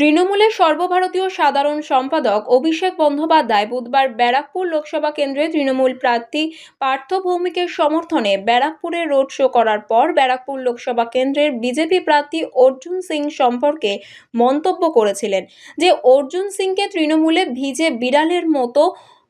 তৃণমূলের সর্বভারতীয় সাধারণ সম্পাদক অভিষেক বন্দ্যোপাধ্যায় বুধবার ব্যারাকপুর লোকসভা কেন্দ্রে তৃণমূল প্রার্থী পার্থ ভৌমিকের সমর্থনে ব্যারাকপুরে রোড শো করার পর ব্যারাকপুর লোকসভা কেন্দ্রের বিজেপি প্রার্থী অর্জুন সিং সম্পর্কে মন্তব্য করেছিলেন যে অর্জুন সিংকে তৃণমূলে ভিজে বিড়ালের মতো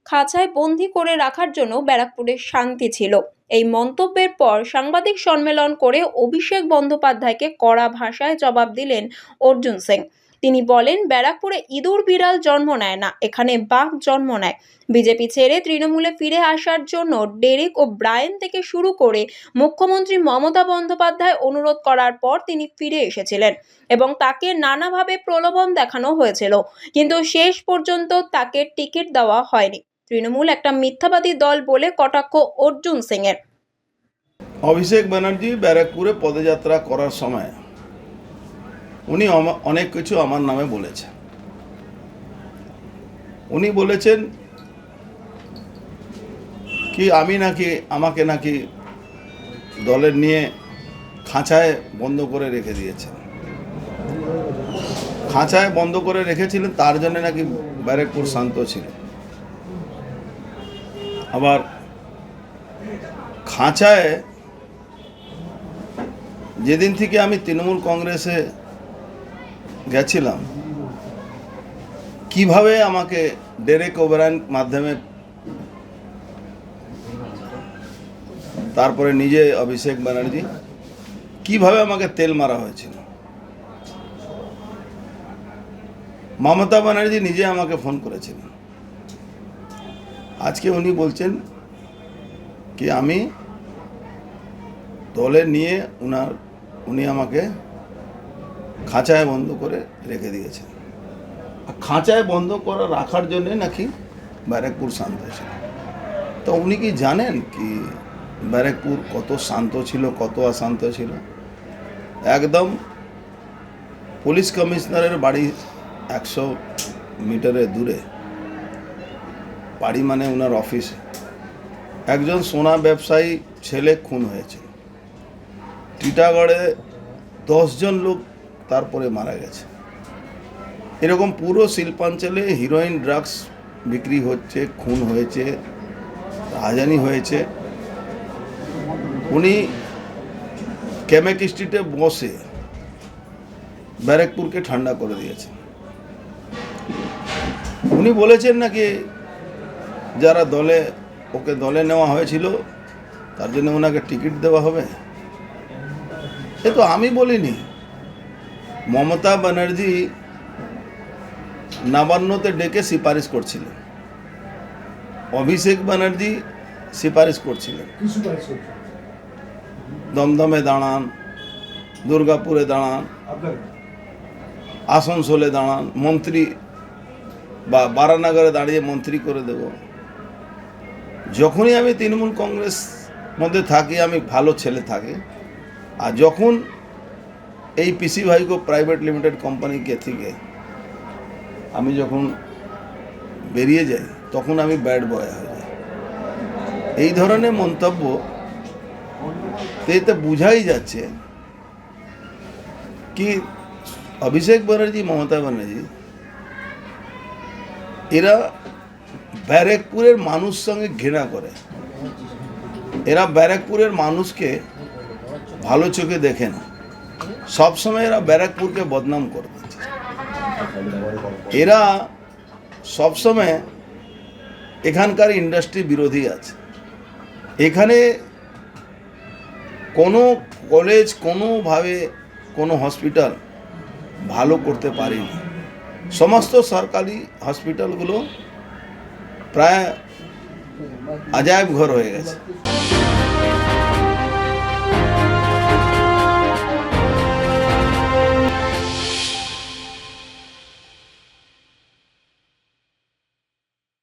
খাঁচায় বন্দি করে রাখার জন্য ব্যারাকপুরে শান্তি ছিল। এই মন্তব্যের পর সাংবাদিক সম্মেলন করে অভিষেক বন্দ্যোপাধ্যায়কে কড়া ভাষায় জবাব দিলেন অর্জুন সিং। তিনি বলেন, ব্যারাকপুরে ইঁদুর বিড়াল জন্ম নেয় না, এখানে বাঘ জন্ম নেয়। বিজেপি ছেড়ে তৃণমূলে ফিরে আসার জন্য ডেরেক ও ব্রায়েন থেকে শুরু করে মুখ্যমন্ত্রী মমতা বন্দ্যোপাধ্যায় অনুরোধ করার পর তিনি ফিরে এসেছিলেন এবং তাকে নানাভাবে প্রলোভন দেখানো হয়েছিল, কিন্তু শেষ পর্যন্ত তাকে টিকিট দেওয়া হয়নি। তৃণমূল একটা মিথ্যাবাদী দল বলে কটাক্ষ অর্জুন সিংয়ের। অভিষেক ব্যানার্জি ব্যারাকপুরে পদযাত্রা করার সময় উনি অনেক কিছু আমার নামে বলেছেন। উনি বলেছেন কি আমি নাকি, আমাকে নাকি দলের নিয়ে খাঁচায় বন্ধ করে রেখে দিয়েছেন। খাঁচায় বন্ধ করে রেখেছিলেন, তার জন্য নাকি ব্যারাকপুর শান্ত ছিল। আবার খাঁচায় যেদিন থেকে আমি তৃণমূল কংগ্রেসে গেছিলাম। কীভাবে আমাকে ডেরেক ওবেরান মাধ্যমে তারপরে নিজে অভিষেক ব্যানার্জি, কীভাবে আমাকে তেল মারা হয়েছিল? মমতা ব্যানার্জি নিজে আমাকে ফোন করেছিলেন আজকে উনি বলছেন কি আমি দলে নিয়ে উনার, উনি আমাকে খাঁচায় বন্ধ করে রেখে দিয়েছেন আর খাঁচায় বন্ধ করা রাখার জন্যে নাকি ব্যারাকপুর শান্ত ছিল। তো উনি কি জানেন কি ব্যারাকপুর কত শান্ত ছিল, কত অশান্ত ছিল? একদম পুলিশ কমিশনারের বাড়ি একশো মিটারের দূরে। বাড়ি মানে ওনার অফিসে। একজন সোনা ব্যবসায়ী ছেলে খুন হয়েছে। টিটাগড়ে দশজন লোক তারপরে মারা গেছে। এরকম পুরো শিল্পাঞ্চলে হিরোইন ড্রাগস বিক্রি হচ্ছে, খুন হয়েছে রাজানি হয়েছে। উনি কেমেক স্ট্রিটে বসে ব্যারাকপুরকে ঠান্ডা করে দিয়েছেন। উনি বলেছেন নাকি যারা দলে, ওকে দলে নেওয়া হয়েছিল, তার জন্য ওনাকে টিকিট দেওয়া হবে? এ তো আমি বলিনি। মমতা ব্যানার্জি নবান্নতে ডেকে সুপারিশ করছিলেন। অভিষেক ব্যানার্জি সুপারিশ করছিলেন। দমদমে দাঁড়ান দুর্গাপুরে দাঁড়ান আসানসোলে দাঁড়ান মন্ত্রী বা বারানগরে দাঁড়িয়ে মন্ত্রী করে দেব। যখনই আমি তৃণমূল কংগ্রেস মধ্যে থাকি আমি ভালো ছেলে থাকি। আর যখন এই পিসি ভাইকো প্রাইভেট লিমিটেড কোম্পানিকে থেকে আমি যখন বেরিয়ে যাই, তখন আমি ব্যাড বয় হয়ে যাই। এই ধরনের মন্তব্য এতে বোঝাই যাচ্ছে কি অভিষেক ব্যানার্জি, মমতা ব্যানার্জি, এরা ব্যারাকপুরের মানুষ সঙ্গে ঘৃণা করে। এরা ব্যারাকপুরের মানুষকে ভালো চোখে দেখে না। সবসময় এরা ব্যারাকপুরকে বদনাম করে এরা সবসময় এখানকার ইন্ডাস্ট্রি বিরোধী আছে। এখানে কোনো কলেজ কোনোভাবে কোনো হসপিটাল ভালো করতে পারেনি। সমস্ত সরকারি হসপিটালগুলো প্রায় আজায়ব ঘর হয়ে গেছে।